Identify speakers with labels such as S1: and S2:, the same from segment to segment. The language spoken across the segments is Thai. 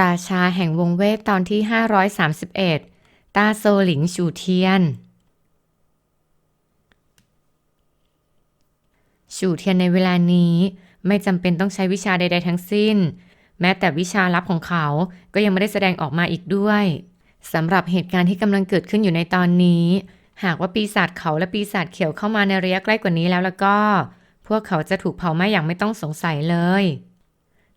S1: ราชาแห่งวงเวทตอนที่ 531 ตาโซหลิงชูเทียน ชูเทียนในเวลานี้ไม่จำเป็นต้องใช้วิชาใด ๆ ทั้งสิ้น แม้แต่วิชาลับของเขาก็ยังไม่ได้แสดงออกมาอีกด้วยสำหรับเหตุการณ์ที่กำลังเกิดขึ้นอยู่ในตอนนี้ หากว่าปีศาจเขาและปีศาจเขียวเข้ามาในระยะใกล้กว่านี้แล้วแล้วก็ พวกเขาจะถูกเผาไหม้อย่างไม่ต้องสงสัยเลย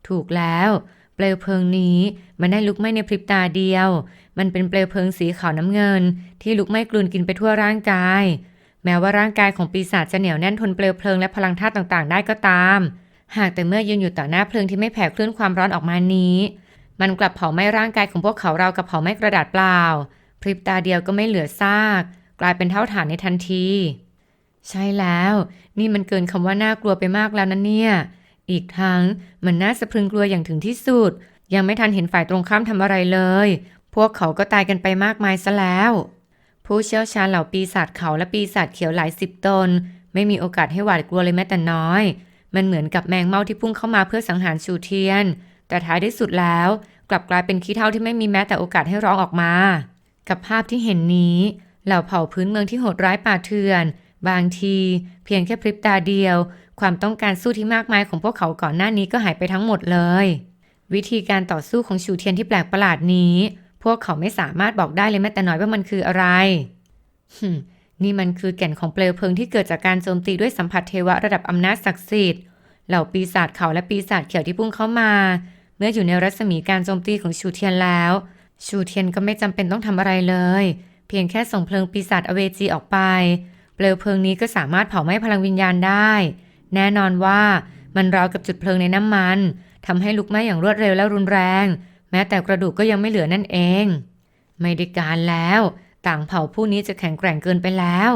S1: ถูกแล้ว เปลวเพลิงนี้มันได้ลุกไหม้ในพริบตาเดียว มันเป็นเปลวเพลิงสีขาวน้ำเงิน ที่ลุกไหม้กลืนกินไปทั่วร่างกาย แม้ว่าร่างกายของปีศาจจะเหนียวแน่นทนเปลวเพลิงและพลังธาตุต่างๆ ได้ก็ตาม หากแต่เมื่อยืนอยู่ต่อหน้าเพลิงที่ไม่แผ่คลื่นความร้อนออกมานี้ มันกลับเผาไหม้ร่างกายของพวกเขาเราวกับเผาไหม้กระดาษเปล่า พริบตาเดียวก็ไม่เหลือซาก กลายเป็นเท่าฐานในทันที ใช่แล้ว นี่มันเกินคำว่าน่ากลัวไปมากแล้วนะเนี่ย อีกทั้งมันน่าสะพรึงกลัวอย่างถึงที่สุด ยังไม่ทันเห็นฝ่ายตรงข้ามทำอะไรเลย พวกเขาก็ตายกันไปมากมายซะแล้ว ผู้เชี่ยวชาญเหล่าปีศาจเขาและปีศาจเขียวหลายสิบตน ไม่มีโอกาสให้หวาดกลัวเลยแม้แต่น้อย มันเหมือนกับแมงเม่าที่พุ่งเข้ามาเพื่อสังหารชูเทียน แต่ท้ายที่สุดแล้ว กลับกลายเป็นขี้เท่าที่ไม่มีแม้แต่โอกาสให้ร้องออกมา กับภาพที่เห็นนี้เหล่าเผ่าพื้นเมืองที่โหดร้ายป่าเถื่อน บางทีเพียงแค่พริบตาเดียว ความต้องการสู้ที่มากมายของพวกเขาก่อนหน้านี้ก็หายไปทั้งหมดเลย วิธีการต่อสู้ของชูเทียนที่แปลกประหลาดนี้ พวกเขาไม่สามารถบอกได้เลยแม้แต่น้อยว่ามันคืออะไรนี่มันคือแก่นของเปลวเพลิงที่เกิดจากการโจมตีด้วยสัมผัสเทวะระดับอำนาจศักดิ์สิทธิ์เหล่าปีศาจเขาและปีศาจเขียวที่พุ่งเข้ามา เมื่ออยู่ในรัศมีการโจมตีของชูเทียนแล้ว ชูเทียนก็ไม่จำเป็นต้องทำอะไรเลย เพียงแค่ส่งเพลิงปีศาจอเวจีออกไป เปลวเพลิงนี้ก็สามารถเผาไหม้พลังวิญญาณได้ แน่นอนว่ามันราวกับจุดเพลิงในน้ำมันทำให้ลุกไหม้อย่างรวดเร็วและรุนแรง แม้แต่กระดูกก็ยังไม่เหลือนั่นเอง ไม่ได้การแล้ว ต่างเผ่าผู้นี้จะแข็งแกร่งเกินไปแล้ว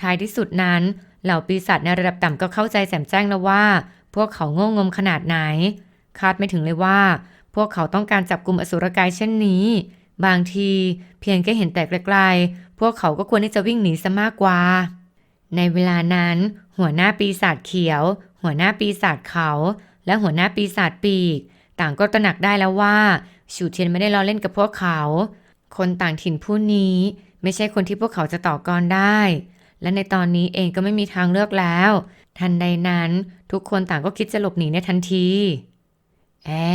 S1: ท้ายที่สุดนั้น เหล่าปีศาจในระดับต่ำก็เข้าใจแจ่มแจ้งแล้วว่า พวกเขาโง่งมขนาดไหน คาดไม่ถึงเลยว่า พวกเขาต้องการจับกลุ่มอสุรกายเช่นนี้ บางทีเพียงแค่เห็นแต่ไกลๆ พวกเขาก็ควรที่จะวิ่งหนีซะมากกว่า ในเวลานั้น หัวหน้าปีศาจเขียว หัวหน้าปีศาจเขา และหัวหน้าปีศาจปีก ต่างก็ตระหนักได้แล้วว่าชูเทียนไม่ได้ล้อเล่นกับพวกเขา คนต่างถิ่นผู้นี้ไม่ใช่คนที่พวกเขาจะต่อกรได้ และในตอนนี้เองก็ไม่มีทางเลือกแล้ว ทันใดนั้นทุกคนต่างก็คิดจะหลบหนีในทันที เอ้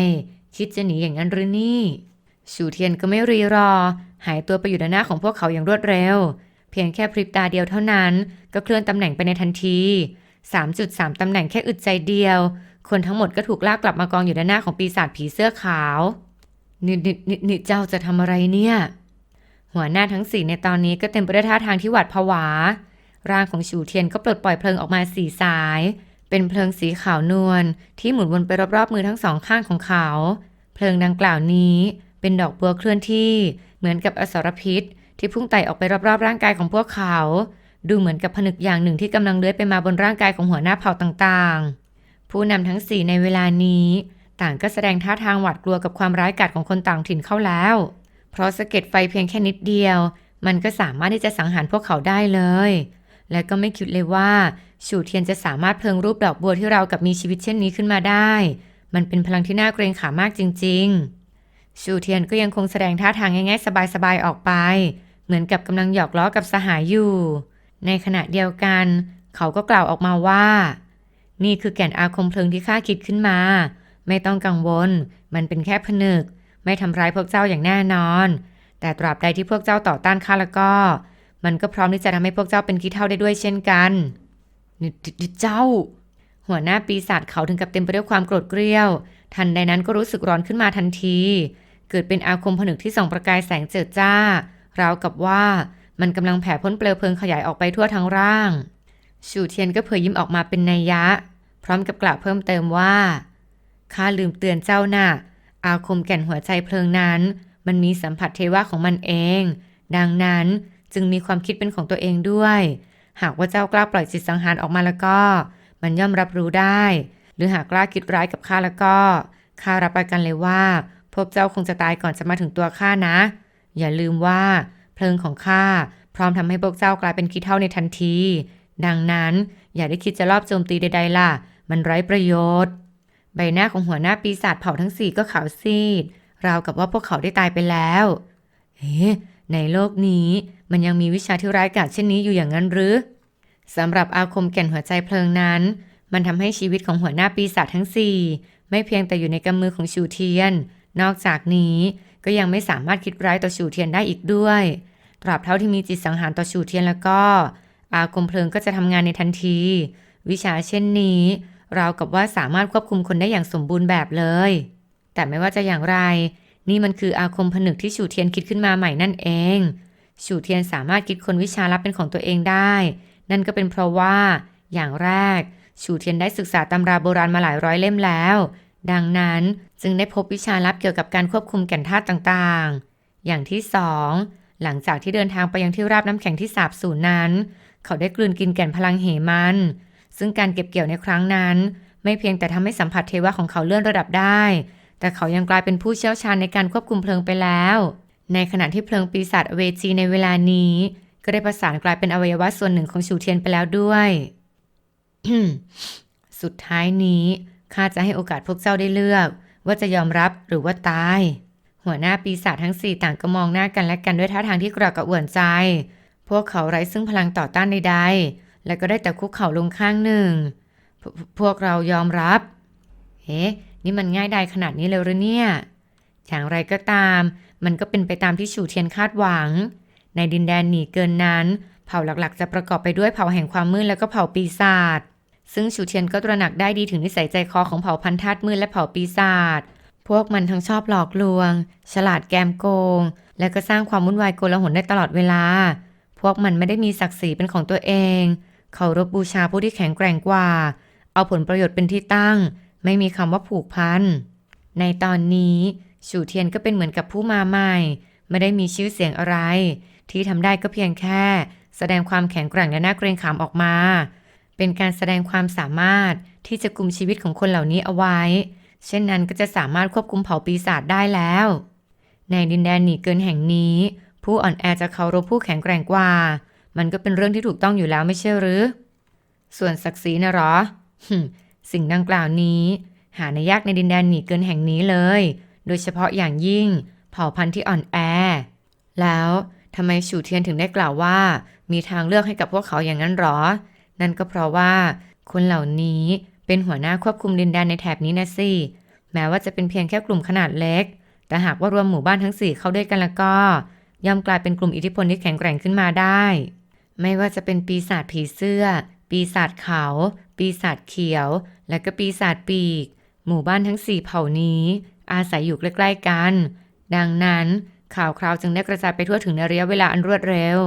S1: คิดจะหนีอย่างนั้นหรือนี่ ชูเทียนก็ไม่รีรอ หายตัวไปอยู่ด้านหน้าของพวกเขาอย่างรวดเร็ว เพียงแค่พริบตาเดียวเท่านั้น ก็เคลื่อนตำแหน่งไปในทันที 3.3 ตำแหน่งแค่อึดใจเดียว คนทั้งหมดก็ถูกลากกลับมากองอยู่ด้านหน้าของปีศาจผีเสื้อขาวนี่นี่นี่นี่เจ้าจะทำอะไรเนี่ย หัวหน้าทั้งสี่ในตอนนี้ก็เต็มไปด้วยท่าทางที่หวาดผวา ร่างของฉูเทียนก็ปลดปล่อยเพลิงออกมาสี่สาย เป็นเพลิงสีขาวนวลที่หมุนวนไปรอบๆมือทั้งสองข้างของเขา เพลิงดังกล่าวนี้ เป็นดอกบัวเคลื่อนที่เหมือนกับอสรพิษ ที่พุ่งไต่ออกไปรอบๆร่างกายของพวกเขา ดูเหมือนกับผนึกอย่างหนึ่งที่กำลังเลื้อยไปมาบนร่างกายของหัวหน้าเผ่าต่างๆ ผู้นำทั้งสี่ในเวลานี้ ต่างก็แสดงท่าทางหวาดกลัวกับความร้ายกาจของคนต่างถิ่นเข้าแล้ว เพราะสะเก็ดไฟเพียงแค่นิดเดียว มันก็สามารถที่จะสังหารพวกเขาได้เลย และก็ไม่คิดเลยว่าฉูเทียนจะสามารถเพลิงรูปดอกบัวที่เรากับมีชีวิตเช่นนี้ขึ้นมาได้ มันเป็นพลังที่น่าเกรงขามากจริง ๆ ชูเทียนก็ยังคงแสดงท่าทางง่ายๆสบายๆออกไป เหมือนกับกำลังหยอกล้อกับสหายอยู่ ในขณะเดียวกัน เขาก็กล่าวออกมาว่า นี่คือแก่นอาคมเพลิงที่ข้าคิดขึ้นมา ไม่ต้องกังวล มันเป็นแค่ผนึก ไม่ทำร้ายพวกเจ้าอย่างแน่นอน แต่ตราบใดที่พวกเจ้าต่อต้านข้าแล้วก็ มันก็พร้อมที่จะทำให้พวกเจ้าเป็นขี้เท่าได้ด้วยเช่นกันนี่เจ้า หัวหน้าปีศาจเขาถึงกับเต็มไปด้วยความโกรธเกรี้ยว ทันใดนั้นก็รู้สึกร้อนขึ้นมาทันที เกิดเป็นอาคมผนึกที่ส่องประกายแสงเจิดจ้า ราวกับว่ามันกำลังแผ่พ้นเปลวเพลิงขยายออกไปทั่วทั้งร่าง ชูเทียนก็เผยยิ้มออกมาเป็นนัยยะ พร้อมกับกล่าวเพิ่มเติมว่าข้าลืมเตือนเจ้าน่ะ อาคมแก่นหัวใจเพลิงนั้น มันมีสัมผัสเทวะของมันเอง ดังนั้นจึงมีความคิดเป็นของตัวเองด้วย หากว่าเจ้ากล้าปล่อยจิตสังหารออกมาแล้วก็ มันย่อมรับรู้ได้ หรือหากกล้าคิดร้ายกับข้าแล้วก็ข้ารับประกันเลยว่า พวกเจ้าคงจะตายก่อนจะมาถึงตัวข้านะ อย่าลืมว่า เพลิงของข้าพร้อมทำให้พวกเจ้ากลายเป็นขี้เท่าในทันที ดังนั้นอย่าได้คิดจะลอบโจมตีใดๆล่ะ มันไร้ประโยชน์ ใบหน้าของหัวหน้าปีศาจเผ่าทั้งสี่ก็ขาวซีด ราวกับว่าพวกเขาได้ตายไปแล้ว เฮ้ในโลกนี้มันยังมีวิชาที่ร้ายกาจเช่นนี้อยู่อย่างนั้นหรือสำหรับอาคมแก่นหัวใจเพลิงนั้น มันทำให้ชีวิตของหัวหน้าปีศาจทั้งสี่ไม่เพียงแต่อยู่ในกำมือของชูเทียน นอกจากนี้ก็ยังไม่สามารถคิดร้ายต่อชูเทียนได้อีกด้วย ตราบเท่าที่มีจิตสังหารต่อชูเทียนแล้วก็ อาคมเพลิงก็จะทำงานในทันที วิชาเช่นนี้เรากับว่าสามารถควบคุมคนได้อย่างสมบูรณ์แบบเลย แต่ไม่ว่าจะอย่างไร นี่มันคืออาคมผนึกที่ชูเทียนคิดขึ้นมาใหม่นั่นเองชูเทียนสามารถคิดคนวิชาลับเป็นของตัวเองได้ นั่นก็เป็นเพราะว่า อย่างแรกชูเทียนได้ศึกษาตำราโบราณมาหลายร้อยเล่มแล้ว ดังนั้นจึงได้พบวิชาลับเกี่ยวกับการควบคุมแก่นธาตุต่างๆ อย่างที่สองหลังจากที่เดินทางไปยังที่ราบน้ำแข็งที่สาบสูญนั้น เขาได้กลืนกินแก่นพลังเหมัน ซึ่งการเก็บเกี่ยวในครั้งนั้น ไม่เพียงแต่ทำให้สัมผัสเทวะของเขาเลื่อนระดับได้ แต่เขายังกลายเป็นผู้เชี่ยวชาญในการควบคุมเพลิงไปแล้ว ในขณะที่เพลิงปีศาจเวจีในเวลานี้ ก็ได้ประสานกลายเป็นอวัยวะส่วนหนึ่งของชูเทียนไปแล้วด้วย สุดท้ายนี้ ข้าจะให้โอกาสพวกเจ้าได้เลือก ว่าจะยอมรับหรือว่าตาย หัวหน้าปีศาจทั้งสี่ต่างก็มองหน้ากันและกันด้วยท่าทางที่กระกระอ่วนใจ พวกเขาไร้ซึ่งพลังต่อต้านใดๆ และก็ได้แต่คุกเข่าลงข้างหนึ่งพวพวกเรายอมรับเฮ้นี่มันง่ายดายขนาดนี้เลยหรือเนี่ย อย่างไรก็ตาม มันก็เป็นไปตามที่ชูเทียนคาดหวัง ในดินแดนหนีเกินนั้น เผ่าหลักๆ จะประกอบไปด้วยเผ่าแห่งความมืดแล้วก็เผ่าปีศาจ ซึ่งชูเทียนก็ตระหนักได้ดีถึงนิสัยใจคอของเผ่าพันธุ์ธาตุมืดและเผ่าปีศาจ พวกมันทั้งชอบหลอกลวง ฉลาดแกมโกง และก็สร้างความวุ่นวายโกลาหลได้ตลอดเวลา พวกมันไม่ได้มีศักดิ์ศรีเป็นของตัวเอง เคารพบูชาผู้ที่แข็งแกร่งกว่า เอาผลประโยชน์เป็นที่ตั้ง ไม่มีคำว่าผูกพัน ในตอนนี้ชูเทียนก็เป็นเหมือนกับผู้มาใหม่ ไม่ได้มีชื่อเสียงอะไร ที่ทำได้ก็เพียงแค่ แสดงความแข็งแกร่งและน่าเกรงขามออกมา เป็นการแสดงความสามารถที่จะกลุ่มชีวิตของคนเหล่านี้เอาไว้ เช่นนั้นก็จะสามารถควบคุมเผ่าปีศาจได้แล้ว ในดินแดนหนีเกินแห่งนี้ ผู้อ่อนแอจะเคารพผู้แข็งแกร่งกว่า มันก็เป็นเรื่องที่ถูกต้องอยู่แล้วไม่ใช่หรือ ส่วนศักดิ์ศรีนะหรอ สิ่งดังกล่าวนี้ หาในยากในดินแดนหนีเกินแห่งนี้เลย โดยเฉพาะอย่างยิ่งเผ่าพันธุ์ที่อ่อนแอ แล้วทำไมฉูเทียนถึงได้กล่าวว่า มีทางเลือกให้กับพวกเขาอย่างนั้นหรอ นั่นก็เพราะว่า คนเหล่านี้เป็นหัวหน้าควบคุมดินแดนในแถบนี้นะสิ แม้ว่าจะเป็นเพียงแค่กลุ่มขนาดเล็ก แต่หากว่ารวมหมู่บ้านทั้งสี่เข้าด้วยกันแล้วก็ ย่อมกลายเป็นกลุ่มอิทธิพลที่แข็งแกร่งขึ้นมาได้ ไม่ว่าจะเป็นปีศาจผีเสื้อ ปีศาจขาว ปีศาจเขียว และก็ปีศาจปีก หมู่บ้านทั้งสี่เผ่านี้ อาศัยอยู่ใกล้ๆกัน ดังนั้นข่าวคราวจึงได้กระจายไปทั่วถึงในระยะเวลาอันรวดเร็ว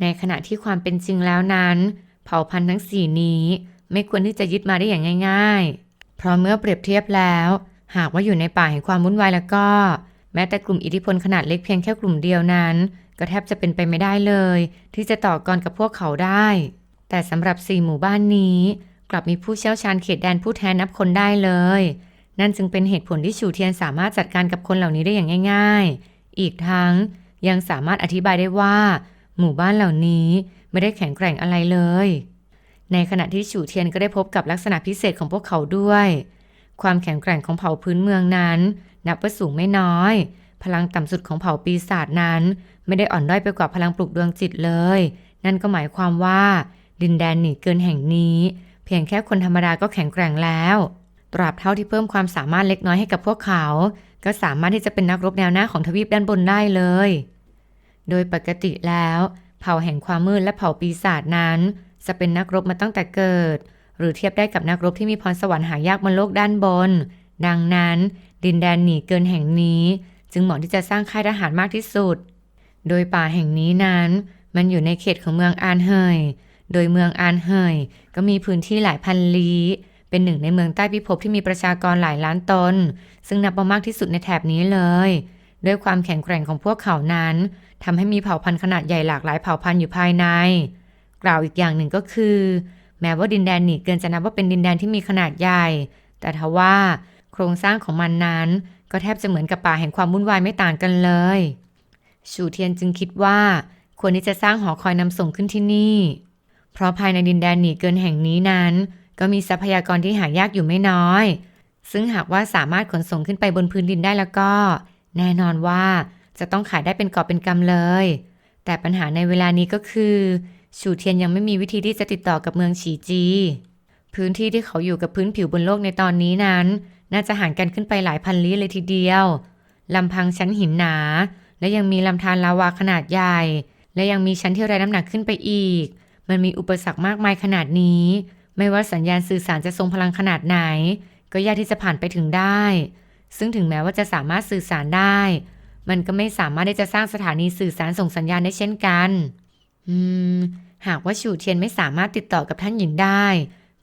S1: ในขณะที่ความเป็นจริงแล้วนั้น เผ่าพันธุ์ทั้งสี่นี้ ไม่ควรที่จะยึดมาได้อย่างง่าย ๆ เพราะเมื่อเปรียบเทียบแล้ว หากว่าอยู่ในป่าแห่งความวุ่นวายแล้วก็ แม้แต่กลุ่มอิทธิพลขนาดเล็กเพียงแค่กลุ่มเดียวนั้น ก็แทบจะเป็นไปไม่ได้เลย ที่จะต่อกรกับพวกเขาได้ แต่สำหรับสี่หมู่บ้านนี้ กลับมีผู้เชี่ยวชาญเขตแดนผู้แทนนับคนได้เลย นั่นจึงเป็นเหตุผลที่ชูเทียนสามารถจัดการกับคนเหล่านี้ได้อย่างง่าย ๆ อีกทั้งยังสามารถอธิบายได้ว่า หมู่บ้านเหล่านี้ ไม่ได้แข็งแกร่งอะไรเลย ในขณะที่ฉูเทียนก็ได้พบกับลักษณะพิเศษของพวกเขาด้วย ความแข็งแกร่งของเผ่าพื้นเมืองนั้น นับว่าสูงไม่น้อย พลังต่ำสุดของเผ่าปีศาจนั้น ไม่ได้อ่อนด้อยไปกว่าพลังปลุกดวงจิตเลย นั่นก็หมายความว่า ดินแดนหนีเกินแห่งนี้ เพียงแค่คนธรรมดาก็แข็งแกร่งแล้วตราบเท่าที่เพิ่มความสามารถเล็กน้อยให้กับพวกเขา ก็สามารถที่จะเป็นนักรบแนวหน้าของทวีปด้านบนได้เลย โดยปกติแล้ว เผ่าแห่งความมืดและเผ่าปีศาจนั้น จะเป็นนักรบมาตั้งแต่เกิด หรือเทียบได้กับนักรบที่มีพรสวรรค์หายากบนโลกด้านบน ดังนั้น ดินแดนหนีเกินแห่งนี้ จึงเหมาะที่จะสร้างค่ายทหารมากที่สุด โดยป่าแห่งนี้นั้น มันอยู่ในเขตของเมืองอานเฮยโดยเมืองอานเฮยก็มีพื้นที่หลายพันลี้เป็นหนึ่งในเมืองใต้พิภพที่มีประชากรหลายล้านตน ซึ่งนับว่ามากที่สุดในแถบนี้เลย ด้วยความแข็งแกร่งของพวกเขานั้นทำให้มีเผ่าพันธุ์ขนาดใหญ่หลากหลายเผ่าพันธุ์อยู่ภายใน กล่าวอีกอย่างหนึ่งก็คือ แม้ว่าดินแดนหนีเกินจะนับว่าเป็นดินแดนที่มีขนาดใหญ่ แต่ทว่าโครงสร้างของมันนั้น ก็แทบจะเหมือนกับป่าแห่งความวุ่นวายไม่ต่างกันเลยชูเทียนจึงคิดว่า ควรที่จะสร้างหอคอยนำส่งขึ้นที่นี่ เพราะภายในดินแดนหนีเกินแห่งนี้นั้น ก็มีทรัพยากรที่หายากอยู่ไม่น้อย ซึ่งหากว่าสามารถขนส่งขึ้นไปบนพื้นดินได้แล้วก็ แน่นอนว่าจะต้องขายได้เป็นกอบเป็นกำเลย แต่ปัญหาในเวลานี้ก็คือชูเทียนยังไม่มีวิธีที่จะติดต่อกับเมืองฉีจี พื้นที่ที่เขาอยู่กับพื้นผิวบนโลกในตอนนี้นั้น น่าจะห่างกันขึ้นไปหลายพันลี้เลยทีเดียวลำพังชั้นหินหนา และยังมีลำธารลาวาขนาดใหญ่ และยังมีชั้นที่ไร้น้ำหนักขึ้นไปอีก มันมีอุปสรรคมากมายขนาดนี้ ไม่ว่าสัญญาณสื่อสารจะทรงพลังขนาดไหน ก็ยากที่จะผ่านไปถึงได้ ซึ่งถึงแม้ว่าจะสามารถสื่อสารได้ มันก็ไม่สามารถที่จะสร้างสถานีสื่อสารส่งสัญญาณได้เช่นกัน อืม หากว่าฉูเทียนไม่สามารถติดต่อกับท่านหญิงได้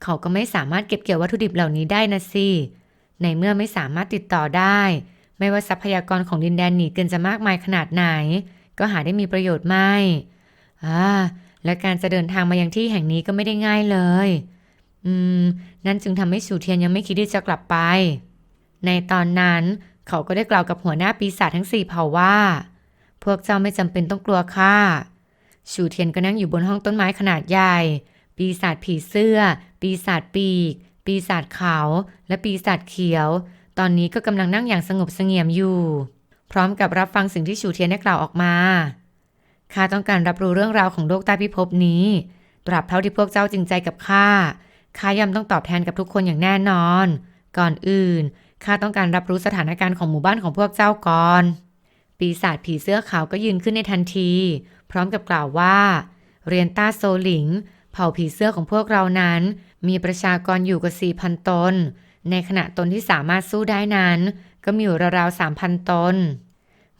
S1: เขาก็ไม่สามารถเก็บเกี่ยววัตถุดิบเหล่านี้ได้นะสิ ในเมื่อไม่สามารถติดต่อได้ ไม่ว่าทรัพยากรของดินแดนหนีเกินจะมากมายขนาดไหน ก็หาได้มีประโยชน์ไม่อ่าและการจะเดินทางมายังที่แห่งนี้ก็ไม่ได้ง่ายเลย อืม นั่นจึงทำให้ฉูเทียนยังไม่คิดที่จะกลับไป ในตอนนั้นเขาก็ได้กล่าวกับหัวหน้าปีศาจทั้งสี่เผ่าว่า พวกเจ้าไม่จำเป็นต้องกลัวข้าฉูเทียนก็นั่งอยู่บนห้องต้นไม้ขนาดใหญ่ ปีศาจผีเสื้อ ปีศาจปีก ปีศาจขาว และปีศาจเขียว ตอนนี้ก็กำลังนั่งอย่างสงบเสงี่ยมอยู่ พร้อมกับรับฟังสิ่งที่ฉูเทียนได้กล่าวออกมา ข้าต้องการรับรู้เรื่องราวของโลกใต้พิภพนี้ ตราบเท่าที่พวกเจ้าจริงใจกับข้า ข้ายอมต้องตอบแทนกับทุกคนอย่างแน่นอน ก่อนอื่น ข้าต้องการรับรู้สถานการณ์ของหมู่บ้านของพวกเจ้าก่อน ปีศาจผีเสื้อขาวก็ยืนขึ้นในทันที พร้อมกับกล่าวว่า เรียนต้าโซหลิง เผ่าผีเสื้อของพวกเรานั้น มีประชากรอยู่กว่า4,000 ตน ในขณะตนที่สามารถสู้ได้นั้น ก็มีอยู่ราวๆ3,000 ตน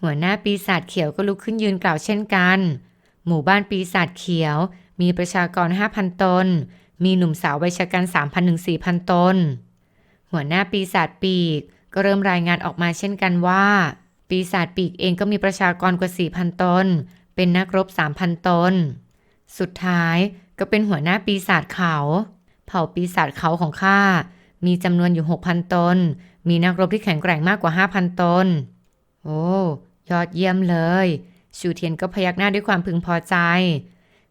S1: หัวหน้าปีศาจเขียวก็ลุกขึ้นยืนกล่าวเช่นกัน หมู่บ้านปีศาจเขียว มีประชากร5,000 ตน มีหนุ่มสาววัยชะกัน3,000ถึง4,000 ตน หัวหน้าปีศาจปีก ก็เริ่มรายงานออกมาเช่นกันว่า ปีศาจปีกเองก็มีประชากรกว่า 4,000 ตน เป็นนักรบ 3,000 ตน สุดท้ายก็เป็นหัวหน้าปีศาจเขา เผ่าปีศาจเขาของข้ามีจำนวนอยู่ 6,000 ตน มีนักรบที่แข็งแกร่งมากกว่า 5,000 ตน โอ้ ยอดเยี่ยมเลย ชูเทียนก็พยักหน้าด้วยความพึงพอใจ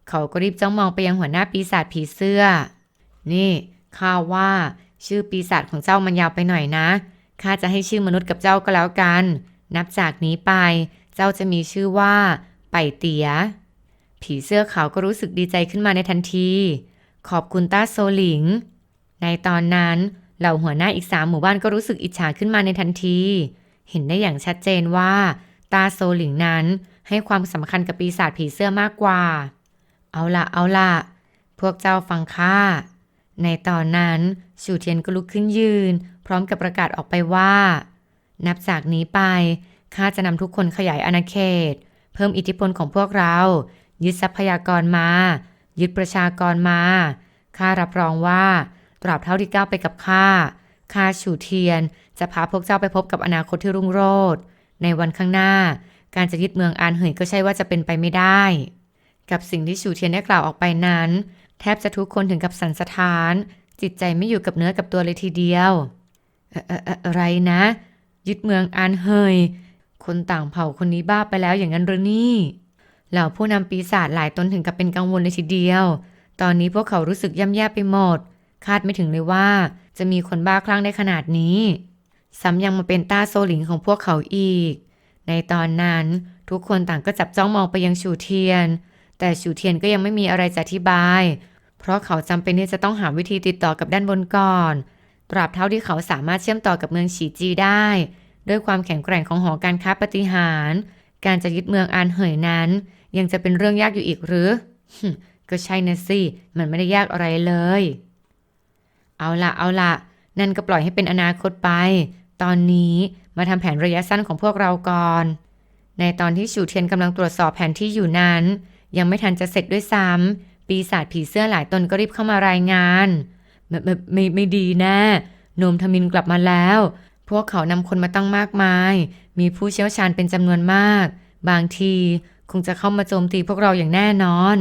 S1: เขาก็รีบจ้องมองไปยังหัวหน้าปีศาจผีเสื้อ นี่ข้าว่า ชื่อปีศาจของเจ้ามันยาวไปหน่อยนะ ข้าจะให้ชื่อมนุษย์กับเจ้าก็แล้วกัน นับจากนี้ไป เจ้าจะมีชื่อว่า ไปเตีย ผีเสื้อขาวก็รู้สึกดีใจขึ้นมาในทันที ขอบคุณต้าโซหลิง ในตอนนั้นเหล่าหัวหน้าอีกสามหมู่บ้านก็รู้สึกอิจฉาขึ้นมาในทันที เห็นได้อย่างชัดเจนว่า ตาโซหลิงนั้นให้ความสำคัญกับปีศาจผีเสื้อมากกว่า เอาละเอาละพวกเจ้าฟังข้า ในตอนนั้นชูเทียนก็ลุกขึ้นยืน พร้อมกับประกาศออกไปว่า นับจากนี้ไปข้าจะนำทุกคนขยายอาณาเขต เพิ่มอิทธิพลของพวกเรา ยึดทรัพยากรมา ยึดประชากรมาข้ารับรองว่า ตราบเท่าที่ก้าวไปกับข้าข้าชูเทียน จะพาพวกเจ้าไปพบกับอนาคตที่รุ่งโรจน์ในวันข้างหน้า การจะยึดเมืองอานเหยก็ใช่ว่าจะเป็นไปไม่ได้ กับสิ่งที่ชูเทียนได้กล่าวออกไปนั้น ทบจะทุกคนถึงกับสันสะท้าน จิตใจไม่อยู่กับเนื้อกับตัวเลยทีเดียวเอ่อเอ่อเอ่ออะไรนะ ยึดเมืองอานเฮย คนต่างเผ่าคนนี้บ้าไปแล้วอย่างนั้นหรือนี่เหล่าผู้นำปีศาจหลายตนถึงกับเป็นกังวลเลยทีเดียว ตอนนี้พวกเขารู้สึกย่ำแย่ไปหมด คาดไม่ถึงเลยว่า จะมีคนบ้าคลั่งได้ขนาดนี้ซ้ำยังมาเป็นต้าโซหลิงของพวกเขาอีก ในตอนนั้นทุกคนต่างก็จับจ้องมองไปยังชูเทียน แต่ชูเทียนก็ยังไม่มีอะไรจะอธิบาย เพราะเขาจำเป็นที่จะต้องหาวิธีติดต่อกับด้านบนก่อน ตราบเท่าที่เขาสามารถเชื่อมต่อกับเมืองฉีจีได้ ด้วยความแข็งแกร่งของหอการค้าปฏิหาร การจะยึดเมืองอานเหยนั้น ยังจะเป็นเรื่องยากอยู่อีกหรือ ก็ใช่นะสิ มันไม่ได้ยากอะไรเลย เอาละเอาละนั่นก็ปล่อยให้เป็นอนาคตไป ตอนนี้มาทำแผนระยะสั้นของพวกเราก่อน ในตอนที่ชูเทียนกำลังตรวจสอบแผนที่อยู่นั้น ยังไม่ทันจะเสร็จด้วยซ้ำ ปีศาจผีเสื้อหลายตนก็รีบเข้ามารายงานไม่ไม่ไม่ไม่ดีแน่โนมทมินกลับมาแล้ว พวกเขานำคนมาตั้งมากมาย มีผู้เชี่ยวชาญเป็นจำนวนมาก บางทีคงจะเข้ามาโจมตีพวกเราอย่างแน่นอน